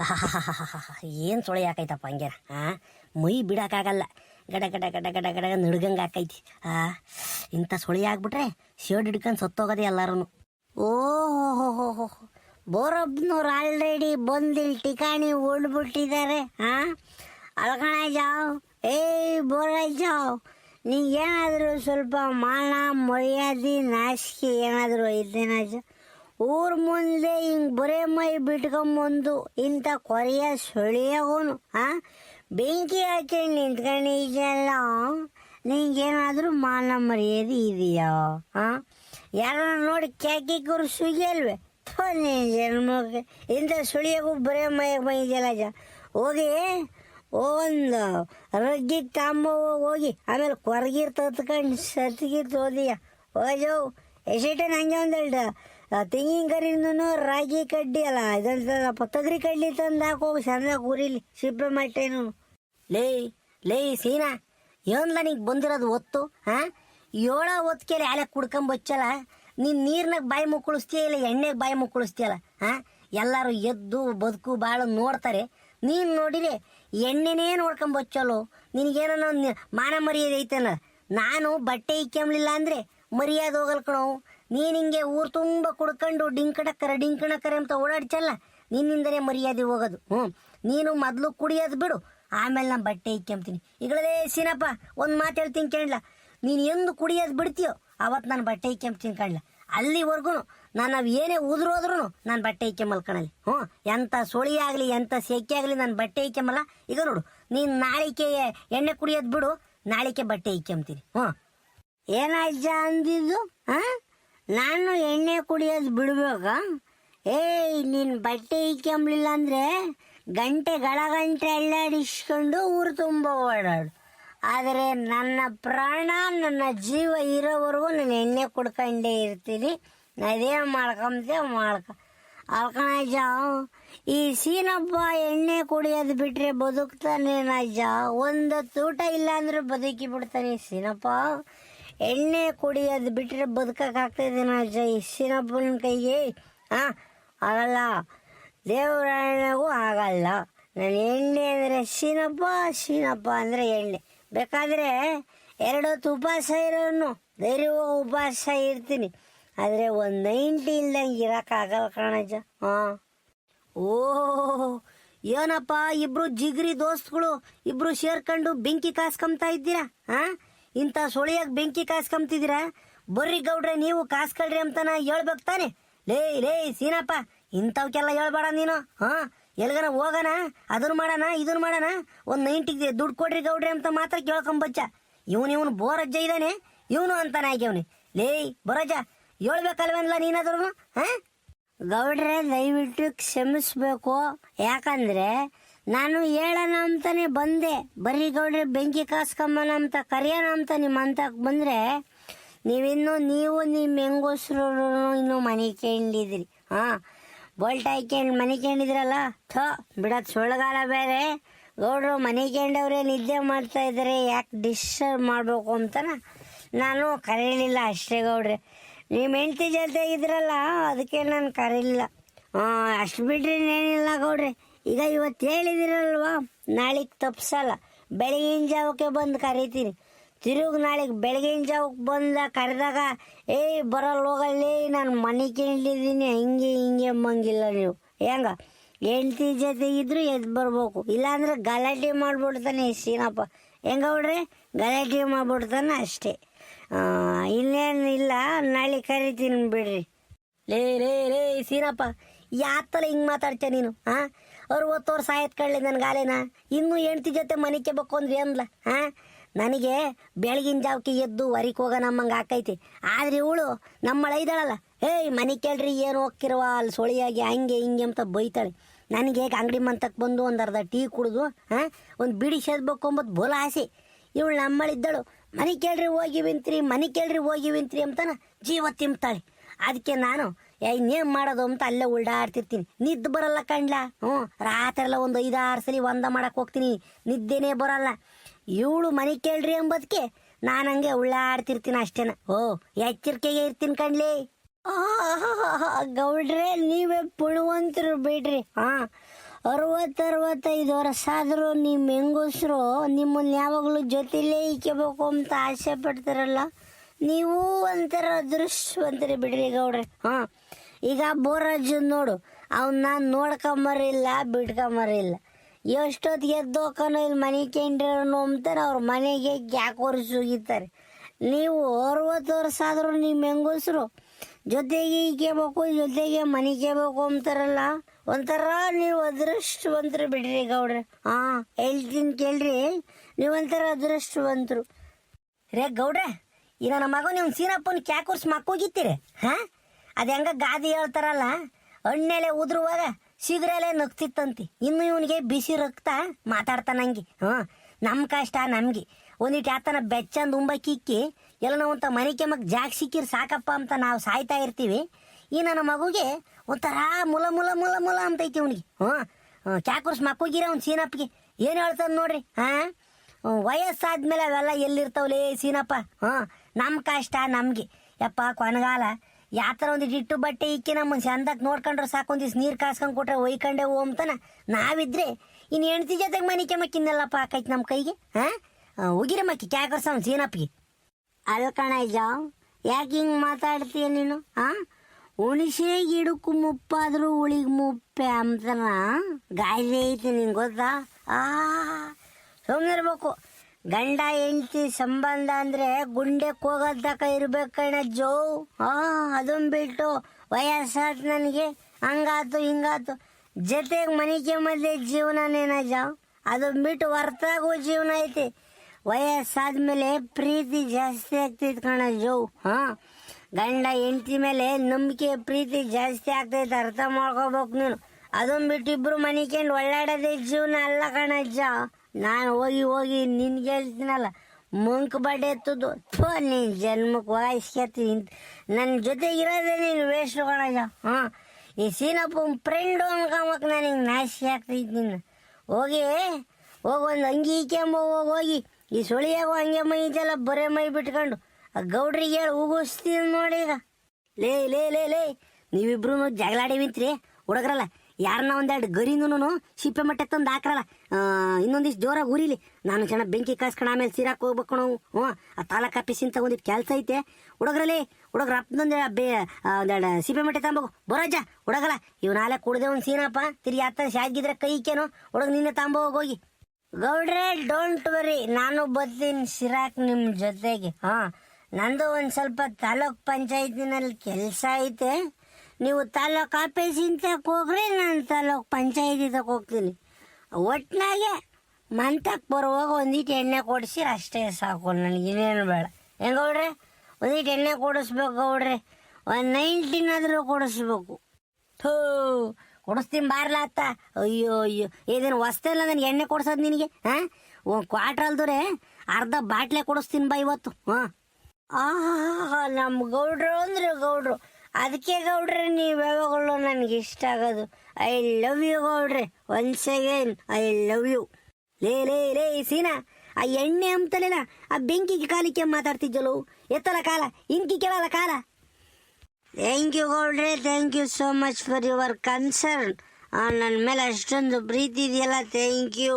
ಏನು ಸೊಳೆ ಹಾಕೈತಪ್ಪ ಹಂಗೆ ಹಾಂ ಮೈ ಬಿಡೋಕ್ಕಾಗಲ್ಲ ಗಡ ಗಡ ಗಡ ಗಡ ಗಡ ನಡ್ಗಂಗೆ ಹಾಕೈತಿ. ಆ? ಇಂಥ ಸೊಳಿ ಆಗ್ಬಿಟ್ರೆ ಶೇಡ್ ಹಿಡ್ಕೊಂಡು ಸತ್ತೋಗೋದೆ ಎಲ್ಲರೂ ಓ ಹೋ ಹೋ ಹೋ ಬೋರೊಬ್ನವ್ರು ಆಲ್ರೆಡಿ ಬಂದಿಲ್ ಟಿಕಾಣಿ ಉಳ್ಬಿಟ್ಟಿದ್ದಾರೆ ಹಾಂ ಅಲ್ಕಣ ಜಾವ್ ಏಯ್ ಬೋರ ಜಾವ್ ನೀಗೇನಾದರೂ ಸ್ವಲ್ಪ ಮಾನ, ಮರ್ಯಾದೆ, ನಾಚಿಕೆ ಏನಾದರೂ ಜ ಊರ್ ಮುಂದೆ ಹಿಂಗ್ ಬರೇ ಮೈ ಬಿಟ್ಕೊಂಬಂದು ಇಂಥ ಕೊರೆಯ ಸೊಳಿಯಾಗೋನು ಆ? ಬೆಂಕಿ ಹಾಕೊಂಡು ನಿಂತ್ಕೊಂಡಿದ್ಯಲ್ಲ ನಿಂಗೇನಾದ್ರೂ ಮಾನ ಮರ್ಯಾದೆ ಇದೆಯಾ, ಆ? ಯಾರನ್ನ ನೋಡಿ ಕ್ಯಾಕಿ ಸುಗಿ ಅಲ್ವೇ ಜನ್ಮಕ್ಕೆ ಇಂಥ ಸುಳಿಯಾಗೂ ಬರೇ ಮೈ ಬಂದಿದೆಯಲ್ಲ ಜ. ಹೋಗಿ, ಒಂದು ರಗ್ಗಿ ತಾಂಬ ಹೋಗಿ, ಆಮೇಲೆ ಕೊರಗಿರ್ ತತ್ಕೊಂಡು ಸತ್ಗಿರ್ ತೋದಿಯ ಎಷ್ಟೇ ನಂಗೆ ತೆಂಗಿನಕರಿನೂ ರಾಗಿ ಕಡ್ಡಿ ಅಲ್ಲ ಇದಂತಪ್ಪ ತೊಗರಿ ಕಡ್ಲಿ ತಂದು ಹಾಕೋಗಿ ಸಣ್ಣ ಉರಿಲಿ ಸಿಪ್ಪೆ ಮಟ್ಟೇನು ಲೇ ಲೇ ಸೀನಾ, ಏನ್ಲ ನೀಗ್ ಬಂದಿರೋದು ಒತ್ತು ಹಾ ಏಳ ಕೇಳಿ ಆಲೆ ಕುಡ್ಕೊಂಬಚ್ಚಲ್ಲ ನೀನ್ ನೀರ್ನಾಗ ಬಾಯಿ ಮುಕ್ಕಳಿಸ್ತೀಯ ಇಲ್ಲ ಎಣ್ಣೆಗೆ ಬಾಯಿ ಮುಕ್ಕಳಿಸ್ತೀಯಲ್ಲ ಹಾ ಎಲ್ಲರೂ ಎದ್ದು ಬದುಕು ಬಾಳು ನೋಡ್ತಾರೆ. ನೀನ್ ನೋಡಿರಿ ಎಣ್ಣೆನೇ ನೋಡ್ಕೊಂಬಚ್ಚಲು ನಿನಗೇನೋ ಮಾನ ಮರ್ಯಾದೆ ಐತನ? ನಾನು ಬಟ್ಟೆ ಇಕ್ಕಂಬ್ಲಿಲ್ಲ ಅಂದ್ರೆ ಮರ್ಯಾದೆ ಹೋಗಲ್ ಕಣೋ. ನೀನ್ ಹಿಂಗೆ ಊರ್ ತುಂಬ ಕುಡ್ಕೊಂಡು ಡಿಂಕಣಕ್ಕರ ಡಿಂಕಣಕ್ಕರ ಅಂತ ಓಡಾಡ್ಚಲ್ಲ? ನಿನ್ನಿಂದನೇ ಮರ್ಯಾದೆ ಹೋಗೋದು. ಹ್ಞೂ ನೀನು ಮೊದಲು ಕುಡಿಯೋದು ಬಿಡು. ಆಮೇಲೆ ನಾನು ಬಟ್ಟೆ ಇಕ್ಕೊಂತೀನಿ ಈಗಳೇ ಸೀನಪ್ಪ, ಒಂದು ಮಾತು ಹೇಳ್ತೀನಿ ಕೇಳಲ್ಲ ನೀನು ಎಂದು ಕುಡಿಯೋದು ಬಿಡ್ತೀಯೋ ಅವತ್ತು ನಾನು ಬಟ್ಟೆ ಇಕ್ಕೊಂತೀನಿ ಕಾಣಲ್ಲ ಅಲ್ಲಿವರೆಗೂ ನಾನು ಏನೇ ಉದುರೋದ್ರೂ ನಾನು ಬಟ್ಟೆ ಇಕ್ಕೊಂಬಲ್ ಕಣಲ್ಲಿ. ಹ್ಞೂ ಎಂಥ ಸುಳಿ ಆಗಲಿ ಎಂಥ ಸೆಕೆ ಆಗಲಿ ನಾನು ಬಟ್ಟೆ ಇಕ್ಕೊಂಬಲ್ಲ ಈಗ ನೋಡು, ನೀನು ನಾಳಿಕೆ ಎಣ್ಣೆ ಕುಡಿಯೋದು ಬಿಡು, ನಾಳಿಕೆ ಬಟ್ಟೆ ಇಕ್ಕೊಂತೀನಿ ಹ್ಞೂ ಏನಾಯ್ತು ಅಂದಿದ್ದು? ಹಾ? ನಾನು ಎಣ್ಣೆ ಕುಡಿಯೋದು ಬಿಡ್ಬೇಕಾ? ಏಯ್, ನೀನ್ ಬಟ್ಟೆ ಇಕ್ಕೊಂಬ್ಲಿಲ್ಲ ಅಂದ್ರೆ ಗಂಟೆ ಗಳ ಗಂಟೆ ಅಲ್ಲಾಡಿಸ್ಕೊಂಡು ಊರು ತುಂಬ ಓಡಾಡು. ಆದರೆ ನನ್ನ ಪ್ರಾಣ, ನನ್ನ ಜೀವ ಇರೋವರೆಗೂ ನಾನು ಎಣ್ಣೆ ಕುಡ್ಕೊಂಡೇ ಇರ್ತೀನಿ. ಅದೇ ಮಾಡ್ಕೊಂತೆ, ಮಾಡ್ಕ. ಅಲ್ಕಣಜ್ಜ ಈ ಸೀನಪ್ಪ ಎಣ್ಣೆ ಕುಡಿಯೋದು ಬಿಟ್ಟರೆ ಬದುಕ್ತಾನೆ ನಜ್ಜ ಒಂದು ತೂಟ ಇಲ್ಲ ಅಂದ್ರೆ ಬದುಕಿ ಬಿಡ್ತಾನೆ ಸೀನಪ್ಪ. ಎಣ್ಣೆ ಕುಡಿಯೋದು ಬಿಟ್ಟರೆ ಬದುಕಕ್ಕಾಗ್ತದೆ ಅಜ್ಜ ಸೀನಪ್ಪನ ಕೈಗೆ. ಹಾ ಆಗಲ್ಲ. ದೇವರಾಯಣಗೂ ಆಗಲ್ಲ. ನಾನು ಎಣ್ಣೆ ಅಂದರೆ ಸೀನಪ್ಪ ಸೀನಪ್ಪ ಅಂದರೆ ಎಣ್ಣೆ. ಬೇಕಾದರೆ ಎರಡು ಹೊತ್ತು ಉಪವಾಸ ಇರೋನು. ಧೈರ್ಯವಾಗಿ ಉಪವಾಸ ಇರ್ತೀನಿ. ಆದರೆ ಒಂದು ನೈಂಟಿ ಇಲ್ದಂಗೆ ಇರೋಕ್ಕಾಗಲ್ಲ ಕಣಜ್ಜ. ಹಾಂ ಓ, ಏನಪ್ಪ, ಇಬ್ರು ಜಿಗ್ರಿ ದೋಸ್ತ್ಗಳು, ಇಬ್ರು ಸೇರ್ಕೊಂಡು ಬೆಂಕಿ ಕಾಸ್ಕೊಂತ ಇದ್ದೀರಾ? ಹಾ ಇಂಥ ಸೊಳಿಯಾಗ ಬೆಂಕಿ ಕಾಸ್ಕೊಂತಿದ್ದೀರಾ ಬರ್ರಿ ಗೌಡ್ರೆ, ನೀವು ಕಾಸ್ಕೊಳ್ರಿ ಅಂತನ ಹೇಳ್ಬೇಕು ತಾನೆ. ಲೇ ಲೇ, ಸೀನಪ್ಪ ಇಂಥವಕ್ಕೆಲ್ಲ ಹೇಳ್ಬೇಡ ನೀನು. ಹಾ ಎಲ್ಗನ ಹೋಗೋಣ ಅದನ್ನ ಮಾಡೋಣ ಇದನ್ನ ಮಾಡೋಣ. ಒಂದು ನೈಂಟಿಗೆ ದುಡ್ಡು ಕೊಡ್ರಿ ಗೌಡ್ರಿ ಅಂತ ಮಾತ್ರ ಕೇಳ್ಕೊಂಬಚ್ಚ. ಇವನು ಇವನು ಬೋರಜ್ಜ ಇದ್ದಾನೆ ಇವನು ಅಂತಾನೆ ಆಗ್ಯವನಿ ಲೇ ಬರೋಜ್ಜ ಹೇಳ್ಬೇಕಲ್ವಲ್ಲ ನೀನಾದ್ರೂ ಹಾ? ಗೌಡ್ರೆ, ದಯವಿಟ್ಟು ಕ್ಷಮಿಸ್ಬೇಕು. ಯಾಕಂದ್ರೆ ನಾನು ಹೇಳೋಣ ಅಂತಾನೆ ಬಂದೆ. ಬರೀ ಗೌಡ್ರೆ, ಬೆಂಕಿ ಕಾಸ್ಕೊಂಬನ ಅಂತ ಕರೆಯೋಣ ಅಂತ ನಿಮ್ಮ ಅಂತ ಬಂದರೆ, ನೀವಿನ್ನೂ ನೀವು ನಿಮ್ಮ ಹೆಂಗೋಸ್ರು ಇನ್ನು ಮನೆ ಕೇಳಿದ್ರಿ. ಹಾಂ, ಬೋಲ್ಟ್ ಹಾಕೊಂಡು ಮನೆ ಕೇಳಿದ್ರಲ್ಲ? ಥೋ, ಬಿಡೋದು ಸುಳ್ಳಗಾಲ ಬೇರೆ. ಗೌಡ್ರು, ಮನೆ ಕೇಂಡವ್ರೆ ನಿದ್ದೆ ಮಾಡ್ತಾ ಇದ್ದಾರೆ, ಯಾಕೆ ಡಿಸ್ಟರ್ಬ್ ಮಾಡಬೇಕು ಅಂತನ ನಾನು ಕರೀಲಿಲ್ಲ ಅಷ್ಟೇ ಗೌಡ್ರೆ. ನಿಮ್ಮ ಹೆಂಡತಿ ಜೊತೆ ಇದ್ರಲ್ಲ, ಅದಕ್ಕೆ ನಾನು ಕರೀಲಿಲ್ಲ. ಅಷ್ಟು ಬಿಡ್ರಿ ಏನಿಲ್ಲ ಗೌಡ್ರೆ. ಈಗ ಇವತ್ತು ಹೇಳಿದಿರಲ್ವಾ, ನಾಳೆಗೆ ತಪ್ಪಿಸಲ್ಲ ಬೆಳಗಿನ ಜಾವಕ್ಕೆ ಬಂದು ಕರಿತೀನಿ. ತಿರುಗಿ ನಾಳೆಗೆ ಬೆಳಗಿನ ಜಾವಕ್ಕೆ ಬಂದ ಕರೆದಾಗ ಏಯ್ ಬರಲ್ಲ ಹೋಗಲ್ಲೇ, ನಾನು ಮನೆ ಕೇಳಿದ್ದೀನಿ, ಹಿಂಗೆ ಹಿಂಗೆ ಎಂಬಂಗಿಲ್ಲ ನೀವು. ಹೆಂಗ? ಹೆಂಡ್ತಿ ಜೊತೆ ಇದ್ರೂ ಎದ್ದು ಬರ್ಬೇಕು. ಇಲ್ಲಾಂದ್ರೆ ಗಲಾಟೆ ಮಾಡ್ಬಿಡ್ತಾನೆ ಸೀನಪ್ಪ. ಹೆಂಗ ಹುಡ್ರಿ? ಗಲಾಟೆ ಮಾಡ್ಬಿಡ್ತಾನೆ ಅಷ್ಟೇ. ಇನ್ನೇನು ಇಲ್ಲ, ನಾಳೆ ಕರಿತೀನಿ ಬಿಡ್ರಿ. ಲೇ ಲೇ ಲೇ, ಸೀನಪ್ಪ ಯಾತಲ್ಲ ಹಿಂಗೆ ಮಾತಾಡ್ತೀಯ ನೀನು ಹಾ ಅರವತ್ತು ವರ್ಷ ಆಯ್ತು ಕಳ್ಳಿ ನನ್ನ ಗಾಲಿನ. ಇನ್ನೂ ಹೆಂಡ್ತಿ ಜೊತೆ ಮನಿಕೆ ಬೇಕು ಅಂದ್ರೆ ಅಂದ್ಲ ಹಾ ನನಗೆ ಬೆಳಗಿನ ಜಾವಕ್ಕೆ ಎದ್ದು ಹೊರಕ್ಕೆ ಹೋಗ ನಮ್ಮಂಗೆ ಆಕೈತಿ. ಆದ್ರೆ ಇವಳು ನಮ್ಮಳ ಇದ್ದಾಳಲ್ಲ, ಏಯ್, ಮನೆ ಕೇಳ್ರಿ, ಏನು ಹೋಗ್ತಿರುವ? ಅಲ್ಲಿ ಸೊಳಿಯಾಗಿ ಹಂಗೆ ಹಿಂಗೆ ಅಂತ ಬೈತಾಳೆ. ನನಗೆ ಹೇಗೆ ಅಂಗಡಿ ಮಂತಕ್ಕೆ ಬಂದು ಒಂದು ಅರ್ಧ ಟೀ ಕುಡಿದು ಹಾಂ ಒಂದು ಬಿಡಿ ಸೇದ್ಬೇಕು ಅಂಬದು ಬೋಲ ಆಸೆ. ಇವಳು ನಮ್ಮಳಿದ್ದಳು ಮನೆ ಕೇಳ್ರಿ, ಹೋಗಿ ವಿಂತ್ರಿ, ಮನೆ ಕೇಳ್ರಿ, ಹೋಗಿ ವಿಂತ್ರಿ ಅಂತಾನೆ ಜೀವ ತಿಂತಾಳೆ. ಅದಕ್ಕೆ ನಾನು ಏ, ಇನ್ನೇನು ಮಾಡೋದು ಅಂತ ಅಲ್ಲೇ ಉಲ್ಡಾಡ್ತಿರ್ತೀನಿ. ನಿದ್ದೆ ಬರಲ್ಲ ಕಂಡ್ಲ ಹ್ಞೂ ರಾತ್ರಿ ಎಲ್ಲ ಒಂದು ಐದಾರು ಸಲ ಒಂದ ಮಾಡಕ್ಕೆ ಹೋಗ್ತೀನಿ. ನಿದ್ದೆನೇ ಬರಲ್ಲ. ಇವಳು ಮನೆ ಕೇಳ್ರಿ ಎಂಬುದಕ್ಕೆ ನಾನು ಹಂಗೆ ಉಳ್ಳಾಡ್ತಿರ್ತೀನಿ ಅಷ್ಟೇನ. ಓ, ಎಚ್ಚರಿಕೆಗೆ ಇರ್ತೀನಿ ಕಣ್ಲಿ. ಗೌಡ್ರೆ, ನೀವೇ ಪುಳುವಂತರು ಬಿಡ್ರಿ. ಹಾ ಅರವತ್ತರವತ್ತೈದು ವರ್ಷ ಆದರೂ ನಿಮ್ಮ ಹೆಂಗಸರು ನಿಮ್ಮನ್ನ ಯಾವಾಗಲೂ ಜೊತೆಲೇ ಇಕ್ಕೋಬೇಕು ಅಂತ ಆಸೆ ಪಡ್ತಾರಲ್ಲ? ನೀವು ಒಂಥರ ಅದೃಷ್ಟವಂತರಿ ಬಿಡ್ರಿ ಗೌಡ್ರೆ. ಹಾಂ ಈಗ ಬೋರಾಜು ನೋಡು. ಅವನ್ನ ನೋಡ್ಕೊಂಬರಿಲ್ಲ ಬಿಟ್ಕೊಂಬರಿಲ್ಲ ಎಷ್ಟೊತ್ತಿಗೆ ಎದ್ದೋಕನೋ ಇಲ್ಲಿ ಮನೆ ಕೇಂದ್ರನು ಅಂಬ್ತಾರೆ, ಅವ್ರ ಮನೆಗೆ ಯಾಕ ವರ್ಷ ಹೋಗಿತ್ತಾರೆ ನೀವು ಅರವತ್ತು ವರ್ಷ ಆದರೂ ನಿಮ್ಮ ಹೆಂಗಸರು ಜೊತೆಗೆ ಈಕೇಬೇಕು ಜೊತೆಗೆ ಮನೆ ಕೇಬೇಕು ಅಂತಾರಲ್ಲ ಒಂಥರ ನೀವು ಅದೃಷ್ಟವಂತರು ಬಿಡ್ರಿ ಗೌಡ್ರೆ. ಹಾಂ ಹೇಳ್ತೀನಿ ಕೇಳ್ರಿ. ನೀವೊಂಥರ ಅದೃಷ್ಟವಂತರು. ರೇ ಗೌಡ್ರೆ ಈಗ ನಮ್ಮ ಮಗ ನೀವು ಸೀನಪ್ಪನ ಮಕ್ಕ ಮಕ್ಕೋಗಿತ್ತೀರಿ? ಹಾ? ಅದು ಹೆಂಗ ಗಾದಿ ಹೇಳ್ತಾರಲ್ಲ? ಹಣ್ಣೆಲೆ ಉದ್ರುವಾಗ ಸಿಗರೆಲೆ ನಗ್ತಿತ್ತಂತೆ. ಇನ್ನು ಇವನಿಗೆ ಬಿಸಿ ರಕ್ತ ಮಾತಾಡ್ತಾನಂಗೆ ಹಾಂ ನಮ್ಮ ಕಷ್ಟ ನಮ್ಗೆ. ಒಂದಿಟ್ಟು ಆತನ ಬೆಚ್ಚಂದು ಉಂಬ ಕಿಕ್ಕಿ ಎಲ್ಲ ನಾವಂತ ಮನೆ ಕೆಮ್ಮಕ್ ಜಾಗ ಸಿಕ್ಕಿರ್ ಸಾಕಪ್ಪ ಅಂತ ನಾವು ಸಾಯ್ತಾ ಇರ್ತೀವಿ. ಈ ನನ್ನ ಮಗುಗೆ ಒಂಥರ ಮುಲ ಮುಲ ಮುಲ ಮುಲ ಅಂತೈತಿ ಅವನಿಗೆ ಹ್ಞೂ ಕ್ಯಾಕುರ್ಸ್ ಮಕ್ಕೋಗಿರ ಅವ್ನು ಸೀನಪ್ಪಿಗೆ. ಏನು ಹೇಳ್ತಾನೆ ನೋಡ್ರಿ? ಹಾಂ? ವಯಸ್ಸಾದ್ಮೇಲೆ ಅವೆಲ್ಲ ಎಲ್ಲಿರ್ತಾವಲೇ ಸೀನಪ್ಪ? ಹ್ಞೂ ನಮ್ಮ ಕಷ್ಟ ನಮಗೆ. ಯಪ್ಪ ಕೊನಗಾಲ ಯಾವ ಥರ ಒಂದು ಇಟ್ಟು ಬಟ್ಟೆ ಇಕ್ಕಿ ನಮ್ಮ ಚಂದಕ್ಕೆ ನೋಡ್ಕೊಂಡ್ರೆ ಸಾಕು ಒಂದಿವ್ಸ ನೀರು ಕಾಸ್ಕೊಂಡು ಕೊಟ್ರೆ ಒಯ್ಕೊಂಡೆ ಹೋಗ್ತಾನೆ ನಾವಿದ್ರೆ ಇನ್ನು ಹೆಣ್ತಿ ಜೊತೆಗೆ ಮನೆ ಕೆಮ್ಮಕ್ಕಿನ್ನೆಲ್ಲಪ್ಪ ಆಕೈತಿ ನಮ್ಮ ಕೈಗೆ, ಹಾಂ? ಹೋಗಿರಮ್ಮಕ್ಕಿ ಮಕ್ಕಿ ಕ್ಯಾಕರ್ಸ ಅವ್ನು ಸೀನಪ್ಪಿಗೆ. ಅಲ್ಲ ಇಜಾವ್ ಯಾಕೆ ಹಿಂಗೆ ಮಾತಾಡ್ತೀಯ ನೀನು ಹಾಂ ಉಣಿಸೆ ಗಿಡಕ್ಕೂ ಮುಪ್ಪಾದರೂ ಉಳಿಗೆ ಮುಪ್ಪೆ ಅಂತನ. ಗಾಯಲೆ ಐತೆ ನಿಂಗೆ ಗೊತ್ತಾ? ಆ ಸುಮ್ಮನಿರ್ಬೇಕು ಗಂಡ ಹೆಂಡತಿ ಸಂಬಂಧ ಅಂದ್ರೆ ಗುಂಡೆ ಹೋಗೋದ್ ತಕ ಇರ್ಬೇಕಣ್ಣ ಜೋ. ಹಾ ಅದನ್ ಬಿಟ್ಟು ವಯಸ್ಸಾದ ನನಗೆ ಹಂಗಾತು ಹಿಂಗಾತು. ಜೊತೆಗೆ ಮನಿಕೆ ಮಧ್ಯೆ ಜೀವನನೇನಜ ಅದನ್ ಬಿಟ್ಟು ಹೊರ್ತಾಗೂ ಜೀವನ ಐತಿ. ವಯಸ್ಸಾದ್ಮೇಲೆ ಪ್ರೀತಿ ಜಾಸ್ತಿ ಆಗ್ತೈತೆ ಕಣ ಜೋ. ಹಾ, ಗಂಡ ಹೆಂಡತಿ ಮೇಲೆ ನಂಬಿಕೆ ಪ್ರೀತಿ ಜಾಸ್ತಿ ಆಗ್ತೈತೆ ಅರ್ಥ ಮಾಡ್ಕೋಬೇಕು ನೀನು. ಅದನ್ ಬಿಟ್ಟು ಇಬ್ರು ಮನಿಕೊಂಡು ಒಳ್ಳಾಡೋದೇ ಜೀವನ ಅಲ್ಲ ಕಣಜ್ಜ ನಾನು ಹೋಗಿ ಹೋಗಿ ನಿನ್ಗೆ ಹೇಳ್ತೀನಲ್ಲ, ಮುಂಕ್ ಬಡ್ಡೆ ಎತ್ತದು. ಥೋ, ನೀನು ಜನ್ಮಕ್ಕೆ ವಯಸ್ಕತ್ತಿ ನನ್ನ ಜೊತೆ ಇರೋದೇ ನೀನು ವೇಸ್ಟ್ ಕಣಜ್ಜ ಹಾಂ? ಈ ಸೀನಪ್ಪ ಫ್ರೆಂಡು ಅನ್ಕೊಂಬಕ್ ನನಗೆ ನಾಶಿ ಆಗ್ತೈತಿ ನಿನ್ನ. ಹೋಗಿ ಹೋಗಿ ಒಂದು ಅಂಗಿ ಈಕೆಂಬ ಹೋಗಿ ಹೋಗಿ, ಈ ಸುಳಿಯಾಗೋ ಹಂಗೆ ಮೈ ಇದೆಲ್ಲ ಬರೇ ಮೈ ಬಿಟ್ಕೊಂಡು, ಆ ಗೌಡ್ರಿಗೆ ಹೇಳಿ, ಉಗಿಸ್ತೀನಿ ನೋಡಿ ಈಗ. ಲೇ ಲೇ ಲೇ ಲೇ ನೀವಿಬ್ರು ಜಗಳಾಡಿವಿಂತ್ರಿ ಹುಡುಗ್ರಲ್ಲ. ಯಾರನ್ನ ಒಂದೆರಡು ಗರಿನೂನು ಸಿಪ್ಪೆ ಮಟ್ಟೆ ತಂದು ಹಾಕ್ರಲ್ಲ. ಇನ್ನೊಂದಿಷ್ಟು ಜೋರಾಗಿ ಉರಿಲಿ. ನಾನು ಜನ ಬೆಂಕಿ ಕಾಸ್ಕೊಂಡು ಆಮೇಲೆ ಸೀರಾಕ್ ಹೋಗ್ಬೇಕು ನಾವು. ಹ್ಞೂ, ಆ ತಾಲೂಕು ಆಫೀಸಿಂದ ಒಂದಿಟ್ಟು ಕೆಲಸ ಐತೆ. ಹುಡುಗ್ರಲ್ಲಿ, ಹುಡುಗ್ರ ಅಪ್ಪನೊಂದು ಬೇ ಒಂದೆರಡು ಸಿಪ್ಪೆ ಮಟ್ಟೆ ತಂಬೋಗು ಬರೋಜ ಹುಡುಗಲ್ಲ. ಇವ್ ನಾಳೆ ಕುಡ್ದೆ ಒಂದು ಸೀನಪ್ಪ. ತಿರ್ಗಿ ಹತ್ತ ಶಾಗಿದ್ರೆ ಕೈಕೇನು ಹುಡುಗ ನಿನ್ನೆ ತಂಬೋ ಹೋಗಿ. ಗೌಡ್ರೆ ಡೋಂಟ್ ವರಿ ನಾನು ಬರ್ತೀನಿ ಸಿರಾಕ್ ನಿಮ್ಮ ಜೊತೆಗೆ. ಹಾಂ ನಂದು ಒಂದು ಸ್ವಲ್ಪ ತಾಲೂಕ್ ಪಂಚಾಯತಿನಲ್ಲಿ ಕೆಲಸ ಐತೆ. ನೀವು ತಾಲೂಕ್ ಆಫೀಸಿಂದ ಹೋಗ್ರಿ, ನಾನು ತಾಲೂಕು ಪಂಚಾಯತಿ ತಗ ಹೋಗ್ತೀನಿ. ಒಟ್ಟಿನಾಗೆ ಮಂತಕ್ಕೆ ಬರುವಾಗ ಒಂದಿಟ್ಟು ಎಣ್ಣೆ ಕೊಡಿಸಿ ಅಷ್ಟೇ ಸಾಕು, ನನಗೆ ಇನ್ನೇನು ಬೇಡ. ಹೆಂಗ ಗೌಡ್ರೆ? ಒಂದಿಟ್ಟು ಎಣ್ಣೆ ಕೊಡಿಸ್ಬೇಕು ಗೌಡ್ರೆ. ಒಂದು ನೈನ್ಟೀನ್ ಆದರೂ ಕೊಡಿಸ್ಬೇಕು. ಥೂ, ಕೊಡಿಸ್ತೀನಿ ಬಾರ್ಲಾತ್ತ ಅಯ್ಯೋ ಅಯ್ಯೋ. ಇದೇನು ಹೊಸ್ತಲ್ಲ ನನಗೆ ಎಣ್ಣೆ ಕೊಡ್ಸೋದು ನಿನಗೆ, ಹಾಂ? ಒಂದು ಕ್ವಾಟ್ರ್ ಅಲ್ದೂರೆ ಅರ್ಧ ಬಾಟ್ಲೆ ಕೊಡಿಸ್ತೀನಿ ಬಾ ಇವತ್ತು, ಹಾಂ? ಆಹಾ ನಮ್ಮ ಗೌಡ್ರು ಅಂದ್ರೆ ಗೌಡ್ರು. ಅದಕ್ಕೆ ಗೌಡ್ರೆ, ನೀವು ನನಗೆ ಇಷ್ಟ ಆಗೋದು ಐ ಲವ್ ಯು ಗೌಡ್ರೆ once again I love you ಲೇ ಲೇ ಲೇ, ಸೀನಾ, ಆ ಎಣ್ಣೆ ಅಂತಲೇನ ಆ ಬೆಂಕಿಗೆ ಕಾಲಿಕೆ ಮಾತಾಡ್ತಿದ್ದಲು ಎತ್ತಲ ಕಾಲ, ಇಂಕಿ ಕೇಳಲ್ಲ ಕಾಲ. ಥ್ಯಾಂಕ್ ಯು ಗೌಡ್ರೆ thank you so much for your concern ನನ್ನ ಮೇಲೆ ಅಷ್ಟೊಂದು ಪ್ರೀತಿ ಇದೆಯಲ್ಲ ಥ್ಯಾಂಕ್ ಯು